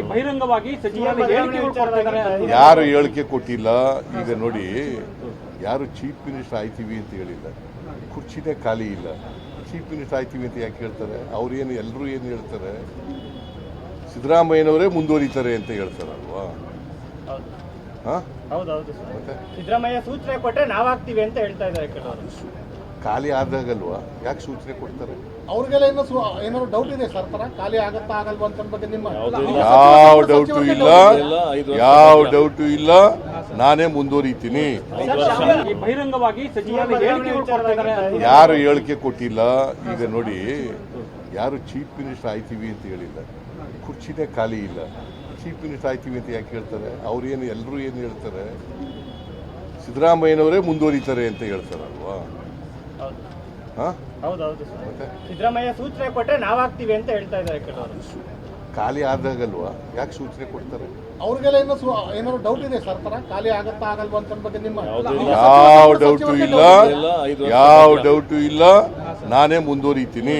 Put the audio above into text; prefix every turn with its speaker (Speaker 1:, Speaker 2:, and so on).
Speaker 1: ಈ ಬಹಿರಂಗವಾಗಿ
Speaker 2: ಯಾರು ಹೇಳಿಕೆ ಕೊಟ್ಟಿಲ್ಲ? ಈಗ ನೋಡಿ ಯಾರು ಚೀಫ್ ಮಿನಿಸ್ಟರ್ ಆಯ್ತೀವಿ ಅಂತ ಹೇಳಿಲ್ಲ. ಕುರ್ಚಿನೇ ಖಾಲಿ ಇಲ್ಲ. ಚೀಫ್ ಮಿನಿಸ್ಟರ್ ಆಯ್ತೀವಿ ಅಂತ ಯಾಕೆ ಹೇಳ್ತಾರೆ? ಅವ್ರು ಏನು ಎಲ್ಲರೂ ಏನು ಹೇಳ್ತಾರೆ? ಸಿದ್ದರಾಮಯ್ಯನವರೇ ಮುಂದುವರಿತಾರೆ ಅಂತ ಹೇಳ್ತಾರಲ್ವಾ?
Speaker 3: ಸರ್.
Speaker 2: ಮತ್ತೆ?
Speaker 3: ಸಿದ್ದರಾಮಯ್ಯ ಸೂಚನೆ ಕೊಟ್ಟರೆ ನಾವಾಗ್ತೀವಿ ಅಂತ ಹೇಳ್ತಾ ಇದ್ದಾರೆ ಕೆಲವರು.
Speaker 2: ಖಾಲಿ ಆದಾಗಲ್ವ? ಯಾಕೆ ಸೂಚನೆ ಕೊಡ್ತಾರೆ?
Speaker 4: ಅವ್ರಿಗೆಲ್ಲ ಏನೋ ಸು- ಏನಾದ್ರು ಡೌಟ್ ಇದೆ ಸರ್ ತರ ಖಾಲಿ ಆಗತ್ತಾ ಆಗಲ್ವಾ ಅಂತ ಬಗ್ಗೆ ನಿಮ್ಮ
Speaker 2: ಯಾವ ಡೌಟು ಇಲ್ಲ. ಯಾವ ಡೌಟು ಇಲ್ಲ. ನಾನೇ ಮುಂದುವರಿತೀನಿ.
Speaker 1: ಈ ಬಹಿರಂಗವಾಗಿ ಸಚಿವರಲ್ಲಿ ಹೇಳಿಕೆಗಳು ಕೊಡ್ತಾ ಇದ್ದಾರೆ
Speaker 2: ಯಾರು ಹೇಳಿಕೆ ಕೊಟ್ಟಿಲ್ಲ? ಈಗ ನೋಡಿ ಯಾರು ಚೀಫ್ ಮಿನಿಸ್ಟರ್ ಆಯ್ತೀವಿ ಅಂತ ಹೇಳಿಲ್ಲ. ಕುರ್ಚಿನೇ ಖಾಲಿ ಇಲ್ಲ. ಚೀಫ್ ಮಿನಿಸ್ಟರ್ ಆಯ್ತೀವಿ ಅಂತ ಯಾಕೆ ಹೇಳ್ತಾರೆ? ಅವ್ರು ಏನು ಎಲ್ಲರೂ ಏನು ಹೇಳ್ತಾರೆ? ಸಿದ್ದರಾಮಯ್ಯನವರೇ ಮುಂದುವರಿತಾರೆ ಅಂತ ಹೇಳ್ತಾರಲ್ವಾ
Speaker 3: ಹೌದು
Speaker 2: ಹಾಂ?
Speaker 3: ಹೌದೌದು. ಸಿದ್ದರಾಮಯ್ಯ ಸೂಚನೆ ಕೊಟ್ರೆ ನಾವಾಗ್ತೀವಿ ಅಂತ ಹೇಳ್ತಾ ಇದ್ದಾರೆ ಕೆಲವರು.
Speaker 2: ಖಾಲಿ ಆದಾಗಲ್ವಾ? ಯಾಕೆ ಸೂಚನೆ ಕೊಡ್ತಾರೆ?
Speaker 4: ಅವ್ರಿಗೆಲ್ಲ ಏನೋ ಏನಾದ್ರು ಡೌಟ್ ಇದೆ ಸರ್ ತರ ಖಾಲಿ ಆಗತ್ತಾ ಆಗಲ್ವಾ ಅಂತ ಬಗ್ಗೆ ನಿಮ್ಮ
Speaker 2: ಯಾವ ಡೌಟು ಇಲ್ಲ. ಯಾವ ಡೌಟು ಇಲ್ಲ. ನಾನೇ ಮುಂದುವರಿತೀನಿ.